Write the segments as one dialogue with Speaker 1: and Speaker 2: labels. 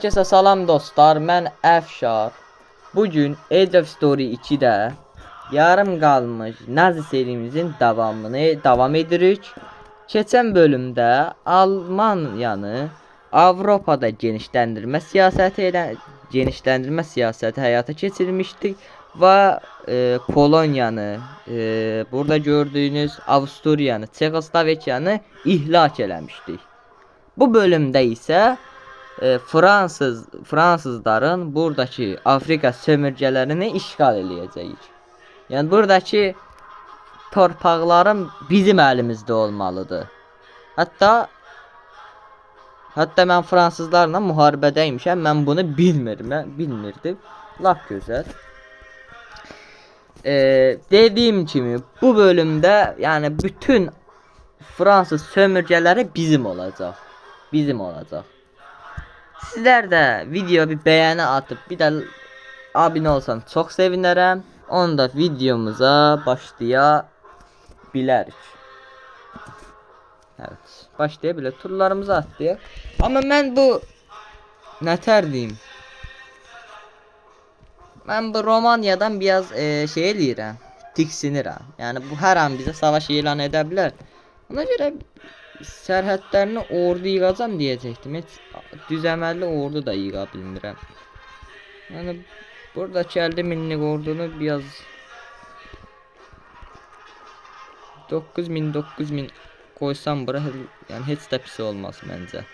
Speaker 1: Herkese salam dostlar, mən Əfşar. Bugün Age of Story 2-də yarım qalmış Nazi serimizin davamını davam edirik. Keçən bölümdə Almaniyanı Avropada genişləndirmə siyasəti ilə genişləndirmə siyasəti həyata keçirmişdik və e, Polonyanı, e, burada gördüyünüz Avstriyanı, Çekoslovakiyanı ihlak eləmişdik. Bu bölümdə isə e, Fransız Fransızların buradakı Afrika sömürgələrini işğal eləyəcəyik. Yəni buradakı torpaqların bizim əlimizdə olmalıdır. Hətta Hətta mən fransızlarla müharibədəymişəm. Mən bunu bilmirəm, bilmirdim. Lap gözəl. Ee, dediyim kimi bu bölümdə yəni bütün Fransız sömürgələri bizim olacaq. Bizim olacaq. Sizlər də video bir bəyəni atıb bir də abunə olsan çox sevinərəm. Onda videomuza başlaya bilərik. Evet, başlaya bilər. Turlarımızı atlayaq. Amma mən bu nətər deyim? Mən bu Romaniyadan biraz e, şey eləyirəm. Tiksinirəm. Yəni bu hər an bizə savaş elan edə. Ona görə sərhədlərini ordu yığacam deyəcəkdim. Heç düzəməlli ordu da yığa bilmirəm. Yəni buradakı 50 minlik ordunu biraz 9000 9000 koysam bura yəni heç də pis olmaz məncə.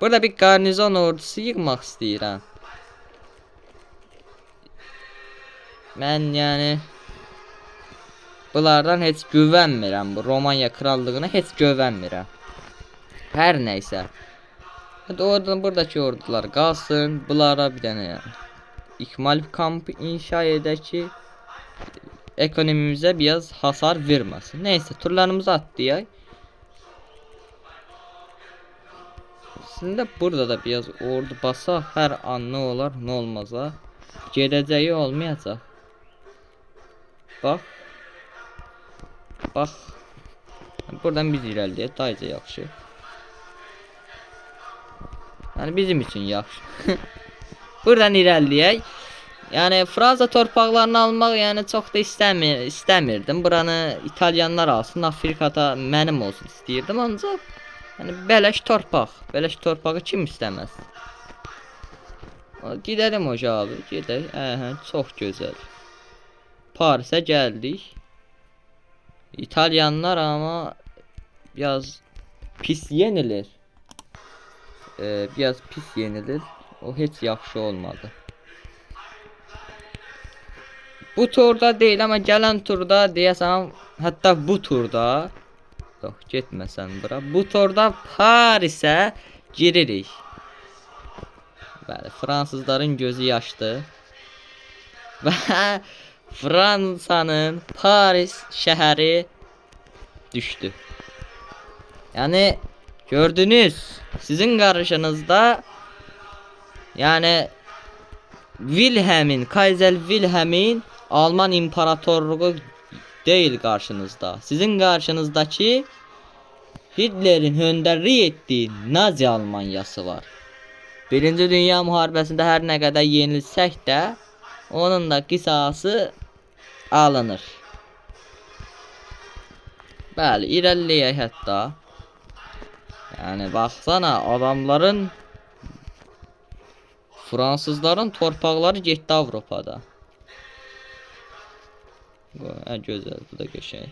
Speaker 1: Burada bir garnizon ordusu yığmaq istəyirəm. Mən yəni bunlardan heç güvənmirəm. Bu Romanya krallığına heç güvənmirəm. Hər nəysə. Hadi oradan buradakı ordular qalsın. Bunlara bir dənə ikmal kampı inşa edək ki ekonomimizə biraz hasar verməsin. Neyse turlarımızı atlayaq. Aslında burada da biraz ordu basaq hər an nə olar, nə olmaz ha. Gedəcəyi olmayacaq. Bax. Bax. Buradan biz irəliləyək, dayıca yaxşı. Yəni bizim üçün yaxşı. Buradan irəliləyək. Yəni Fransa torpaqlarını almaq yəni çox da istəmir, istəmirdim. Buranı İtalyanlar alsın, Afrikada mənim olsun istəyirdim ancaq yəni bələş torpaq, bələş torpağı kim istəməz? Gedəlim hoca abi, gedək. Əhə, çox gözəl. Parisə. İtalyanlar amma biraz pis yenilir. Ee, biraz pis yenilir. O heç yaxşı olmadı. Bu turda deyil amma gələn turda deyəsən hətta bu turda yox getməsən bura. Bu turda Parisə giririk. Bəli, fransızların gözü yaşdı. Və Fransanın Paris şəhəri düşdü. Yəni gördünüz, sizin qarşınızda yəni Wilhelm'in, Kaiser Wilhelm'in Alman imparatorluğu değil karşınızda. Sizin karşınızdaki Hitler'in önderlik ettiği Nazi Almanyası var. Birinci Dünya Muharebesinde her ne kadar yenilsek de onun da qisası alınır. Bəli, irəliləyək hətta. Yəni baxsana adamların Fransızların torpaqları getdi Avropada. Hə gözəl, bu da qəşəng.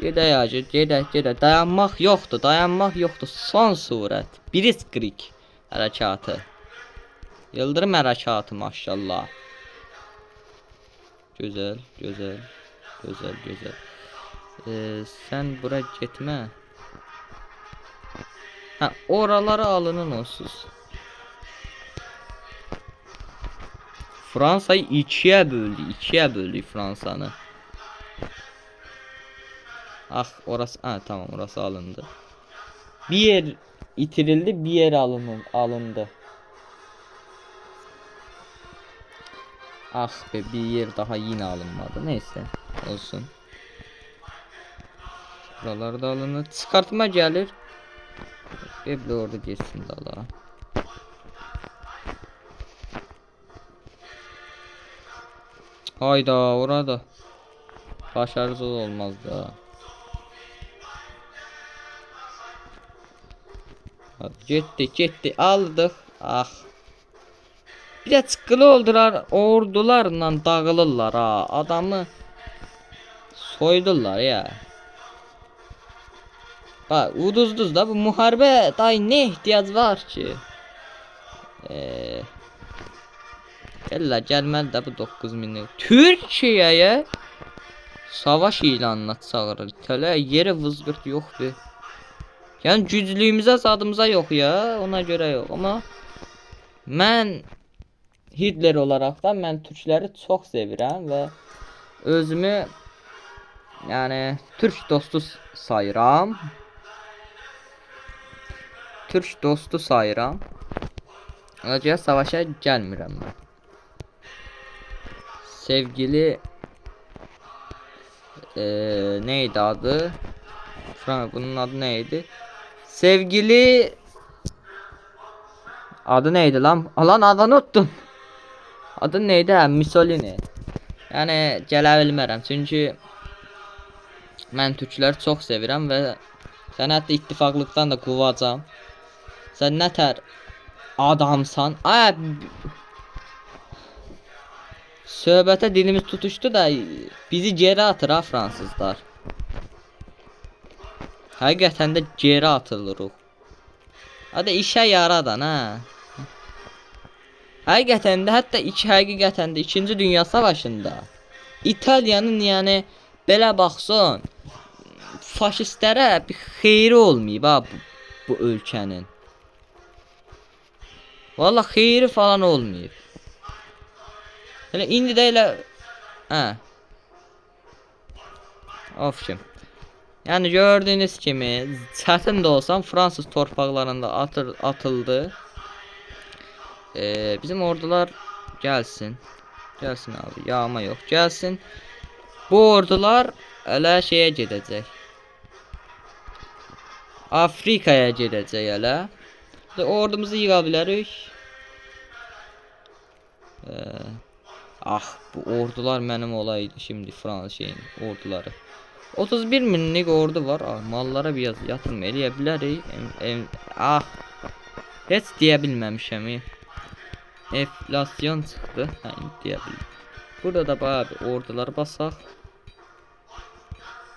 Speaker 1: Gedək acı, gedək, gedək. Dayanmaq yoxdur, dayanmaq yoxdur. Son surət. Blitzkrieg hərəkatı. Yıldırım hərəkatı maşallah. Gözəl, gözəl. Gözəl, gözəl. Ee, sən bura getmə. Hə, oraları alının onsuz. Fransa'yı ikiye böldü. ikiye böldü Fransa'nı. Ah orası ha tamam orası alındı. Bir yer itirildi bir yer alındı. alındı. Ah be bir yer daha yine alınmadı. Neyse olsun. Buralarda alınır. Çıkartma gelir. Bebli orada geçsin dala. Hayda orada. Başarısız olmazdı ha. Gitti gitti aldık. Ah bir de çıkılı oldular ordularla dağılırlar ha. Adamı soydular ya. Bak uduzduz da bu muharebe day ne ihtiyaç var ki? Eee Gel gelmeli de bu 9000 Türkiye'ye savaş ilanına çağırır. Tələ yeri vızgırt yok be. Yani güclüyümüzə zadımıza yok ya. Ona göre yok ama mən Hitler olarak da mən Türkləri çox sevirəm və özümü yani Türk dostu sayıram. Türk dostu sayıram. Acıya savaşa gəlmirəm mən. Sevgili eee neydi adı? Frank bunun adı neydi? Sevgili adı neydi lan? Alan adını unuttum. Adı neydi? Ha, Mussolini. Yani gələ bilmərəm çünki mən türkləri çox sevirəm və sən hətta ittifaqlıqdan da qovacam. Sən nətər adamsan? Ay Söhbətə dilimiz tutuşdu da bizi geri atır ha fransızlar. Həqiqətən də geri atılırıq. Hadi işə yaradan ha. Həqiqətən də hətta iki həqiqətən də 2-ci Dünya Savaşında İtaliyanın yəni belə baxsan faşistlərə bir xeyri olmayıb ha bu, bu ölkənin. Valla xeyri falan olmayıb. Hele indi də elə hə. Ofşim. Yani gördüğünüz kimi çətin də olsam Fransız torpaqlarında atır, atıldı. Ee, bizim ordular gelsin. Gelsin abi. Yağma yok. Gelsin. Bu ordular elə şeyə gedəcək. Afrikaya gedəcək elə. Ordumuzu yığa bilərik. Ee, ah bu ordular mənim olaydı şimdi Fransız şeyin orduları. 31 minlik ordu var. Ah, mallara biraz yatırım eləyə bilərik. Em, em, ah. Heç deyə bilməmişəm. Enflasyon indi deyə bildim. Burada da bayağı bir ordular basaq.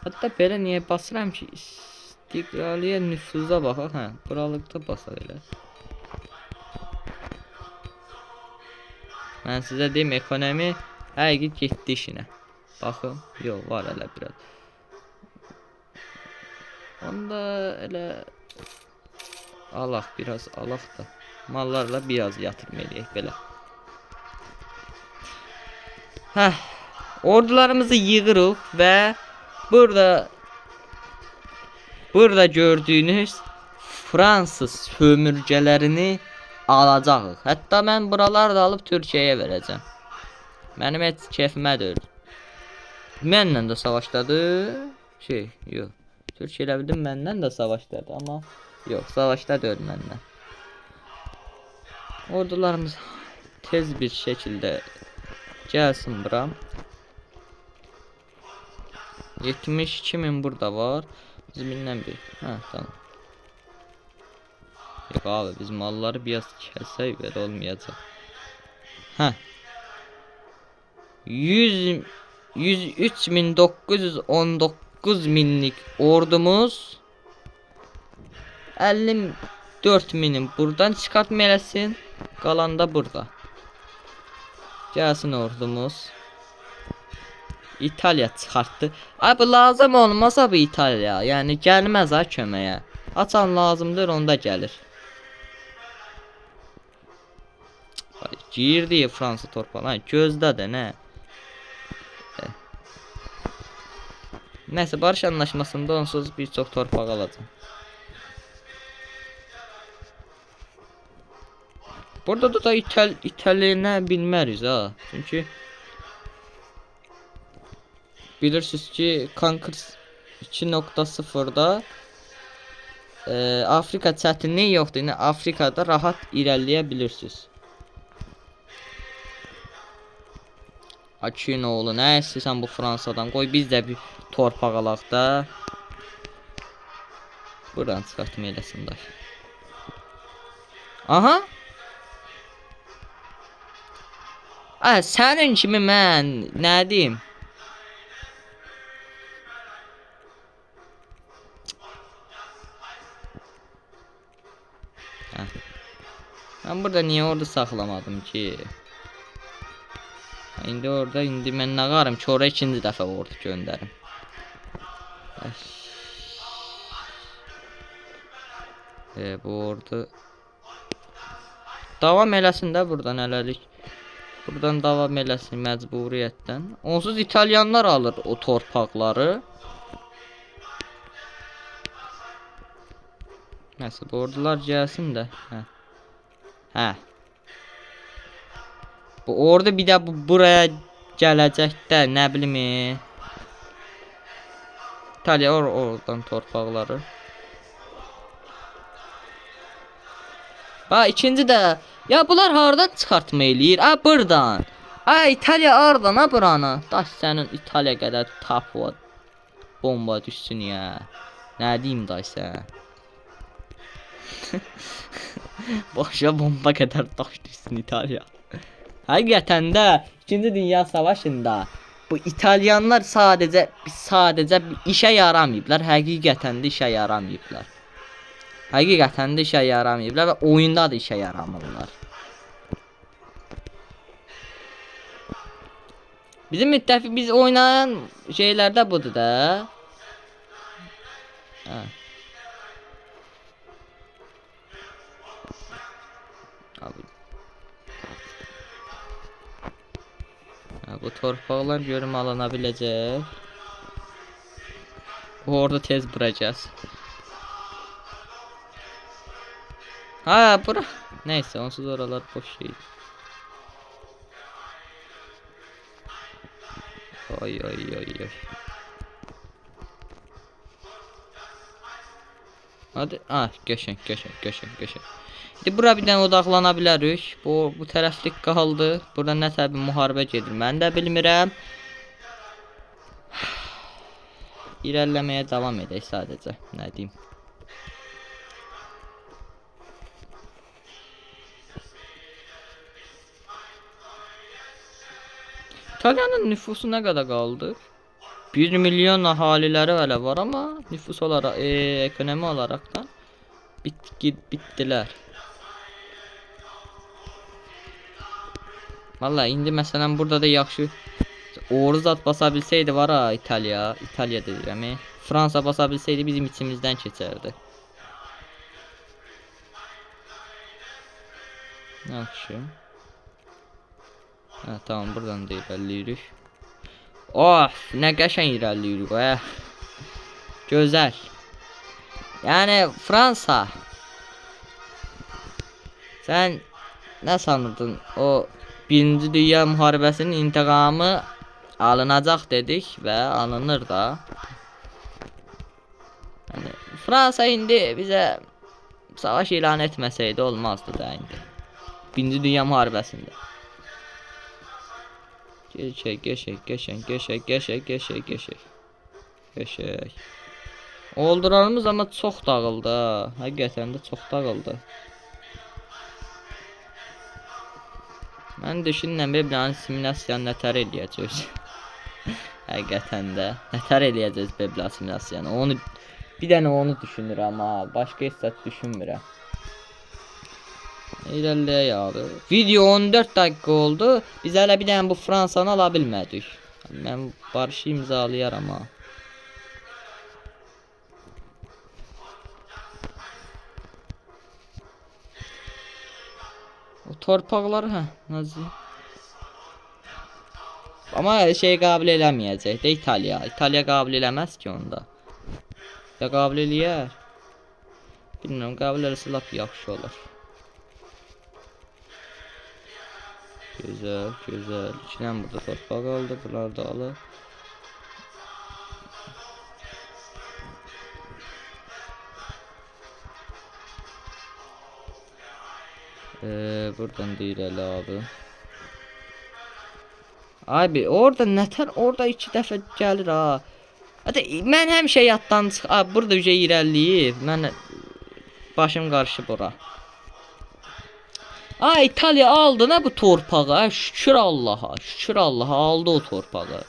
Speaker 1: Hatta belə niyə basıram ki? İstiqraliyə nüfuza baxaq. Hə, buralıqda basaq elə. Mən sizə deyim ekonomi həqiqi getdi işinə. Baxın, yox var elə biraz. Onda elə alaq biraz alaq da mallarla biraz yatırım eləyək belə. Heh, ordularımızı yığırıq və burada burada gördüyünüz Fransız sömürgələrini alacağıq. Hətta mən buraları da alıb Türkiyəyə verəcəm. Mənim heç keyfimə deyil. Mənlə də savaşdadı. Şey, yox. Türkiyə elə bildim məndən də savaşdadı, amma yox, savaşda deyil məndən. Ordularımız tez bir şekilde gelsin bura. 72 bin burada var. Bizimle bir. Ha tamam. Yok abi biz malları biraz kessek ver olmayacak. Ha. 100 103.919 minlik ordumuz 54 minim buradan çıkartma Qalan da burada. Gəlsin ordumuz. İtaliya çıxartdı. Ay bu lazım olmasa bu İtaliya. Yəni gəlməz ha köməyə. Açan lazımdır onda gəlir. Girdi Fransa torpağına. Gözdə də nə? Eh. Nəysə barış anlaşmasında onsuz bir çox torpaq alacaq. Burada da, İtal İtalyanə bilməriz ha. Çünki bilirsiniz ki Conquer 2.0-da e, Afrika çətinliyi yoxdur. Yəni Afrikada rahat irəliləyə bilirsiniz. Hakin oğlu nə istəyirsən bu Fransadan qoy biz də bir torpaq alaq da. Buradan çıxartma eləsin. Aha. Ay sənin kimi mən nə deyim? Ben burada niye orada saxlamadım ki? İndi orada indi mən nə qarım ki ora ikinci dəfə ordu göndərim. Ay. E, bu ordu davam eləsin də buradan hələlik. Buradan davam eləsin məcburiyyətdən. Onsuz İtalyanlar alır o torpaqları. Nəsə bu ordular gəlsin də. Hə. Hə. Bu orada bir də bu buraya gələcək də nə bilim. İtaliya or oradan torpaqları. Ha ikinci də ya bunlar hardan çıxartma eləyir? A burdan. A İtaliya hardan ha buranı? Daş sənin İtaliya qədər tap var. Bomba düşsün ya. Nə deyim daş sən? Boşa bomba kadar taş düşsün İtalya. Həqiqətən də 2-ci Dünya Savaşında bu İtalyanlar sadəcə sadəcə işə yaramayıblar. Həqiqətən də işə yaramayıblar. Həqiqətən də işə yaramayıblar və oyunda da işə yaramırlar. Bizim müttəfiq biz oynayan şeylərdə budur da. Hə. Bu torpaqlar görüm alına biləcək. Bu orada tez vuracağız. Ha bura. Neyse onsuz oralar boş şey. Ay ay ay ay. Hadi ah geçen geçen geçen geçen. İndi bura bir dənə odaqlana bilərik. Bu bu tərəflik qaldı. Burada nə təbii müharibə gedir. Mən də bilmirəm. İrəliləməyə davam edək sadəcə. Nə deyim? İtalyanın nüfusu nə qədər qaldı? 1 milyon əhaliləri hələ var amma nüfus olaraq, e, ekonomi olaraqdan bit git bitdilər. Valla indi məsələn burada da yaxşı Oğuz at basa bilsəydi var ha İtaliya, İtaliya deyirəm. e. Fransa basa bizim içimizdən keçərdi. Yaxşı. Hə, tamam buradan da irəliləyirik. Of, nə qəşəng irəliləyirik. Eh. Gözəl. Yəni Fransa Sən nə sanırdın? O Birinci Dünya Müharibəsinin intiqamı alınacaq dedik və alınır da. Yəni Fransa indi bizə savaş elan etməsəydi olmazdı da indi. Birinci Dünya Müharibəsində. Geçək, geçək, geçək, geçək, geçək, geçək, geçək. Geçək. Olduranımız amma çox dağıldı ha. Həqiqətən də çox dağıldı. Mən düşünürəm Beblanın simulyasiyanı nətər eləyəcəyik. Həqiqətən də nətər eləyəcəyik Bebla simulyasiyanı. Onu bir dənə onu düşünürəm ha. Başqa heç düşünmürəm. İlerleye abi. Video 14 dakika oldu. Biz hələ bir dənə bu Fransanı ala bilmədik. Mən barışı imzalayaram ha. O torpaqları hə, nazı. Amma şey qəbul eləməyəcək də İtaliya. İtaliya qəbul eləməz ki onda. Ya qəbul eləyər. Bilmirəm, qəbul eləsə lap yaxşı olar. Güzel, güzel. İçinden burada torpaq aldı. Bunlar da alır. Ee, buradan değil hele abi. Abi orada nətər orada iki dəfə gəlir ha. Hətta mən həmişə yaddan çıx. Burada ücə irəliləyib. Mən başım qarışıb ora. Ay İtaliya aldı nə bu torpağı? ha? Şükür Allaha. Şükür Allaha aldı o torpağı.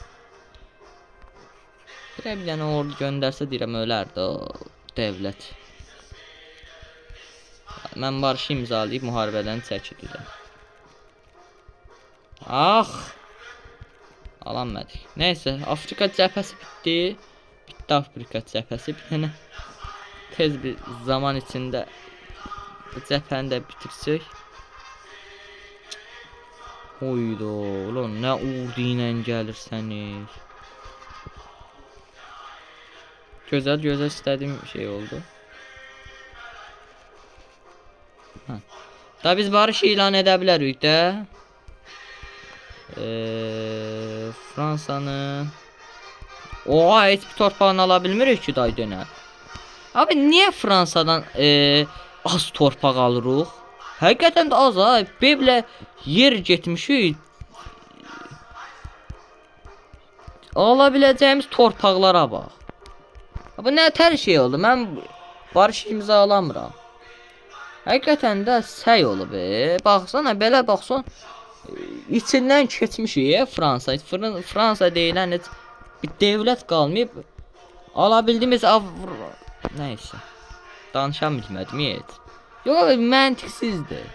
Speaker 1: Bir dənə ordu göndərsə deyirəm ölərdi o dövlət. Mən barışı imzalayıb müharibədən çəkilirəm. Ah! Alanmadık. Neyse Afrika cephesi bitti. Bitti Afrika. Bir tane tez bir zaman içinde bu cepheni de bitirsek. Oydo ulan ne ordu ile gelirseniz. Güzel güzel istediğim şey oldu. Ha. Da biz barış ilan edebiliriz de. Eee Fransa'nın Oha heç bir torpağını ala bilmirik ki day dönə. Abi niye Fransa'dan eee az torpaq alırıq? Həqiqətən də az ha. Beblə yer getmişik. Ala biləcəyimiz torpaqlara bax. Bu nə tər şey oldu? Mən barış imzalamıram. Həqiqətən də səy olub. E. Baxsana belə baxsan içindən keçmişik ya Fransa. Fran Fransa deyilən heç bir dövlət qalmayıb. Ala bildiyimiz Avro... Nəysə. Danışa bilmədim heç. Yox, abi, məntiqsizdir.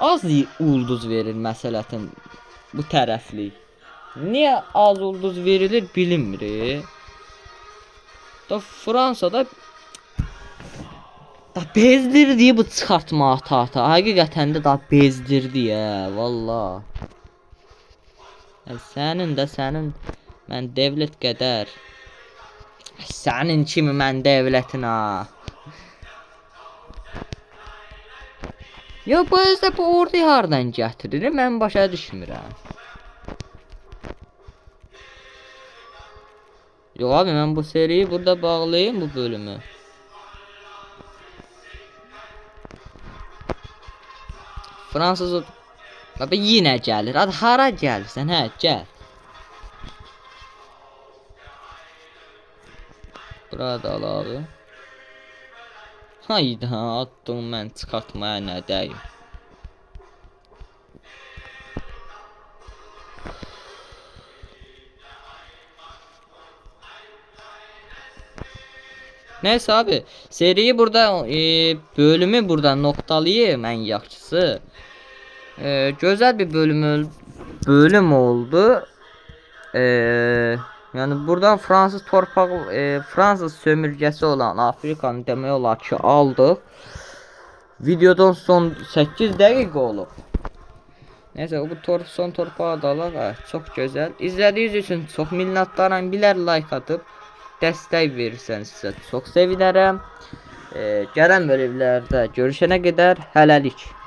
Speaker 1: Az ulduz verir məsələtin bu tərəflik. Niyə az ulduz verilir bilinmir. Da Fransada da bezdirdi bu çıxartma ata-ata. Həqiqətən də da bezdirdi ya, valla. Sənin də sənin mən dövlət qədər sənin kimi mən dövlətin ha. Yo bu özdə bu ordu hardan gətirir? Mən başa düşmürəm. Yo abi mən bu seriyi burada bağlayayım bu bölümü. Fransız Abi yine gəlir. Hadi hara gəlsən? Hə, gəl. Burada al abi. Hayda attım mən çıxartmaya nə deyim. Neyse abi seriyi burada e, bölümü burada noktalayayım en yaxşısı. E, güzel bir bölüm öl- bölüm oldu. E, yani buradan Fransız torpaq e, Fransız sömürgəsi olan Afrikanı demək olar ki aldıq. Videodan son 8 dəqiqə olub. Neyse bu torp son torpağı da alaq. ha, Çox gözəl. İzlədiyiniz üçün çox minnətdaram. Bilər like atıb dəstək verirsəniz sizə çox sevinərəm. Ee, gələn bölümlərdə görüşənə qədər hələlik.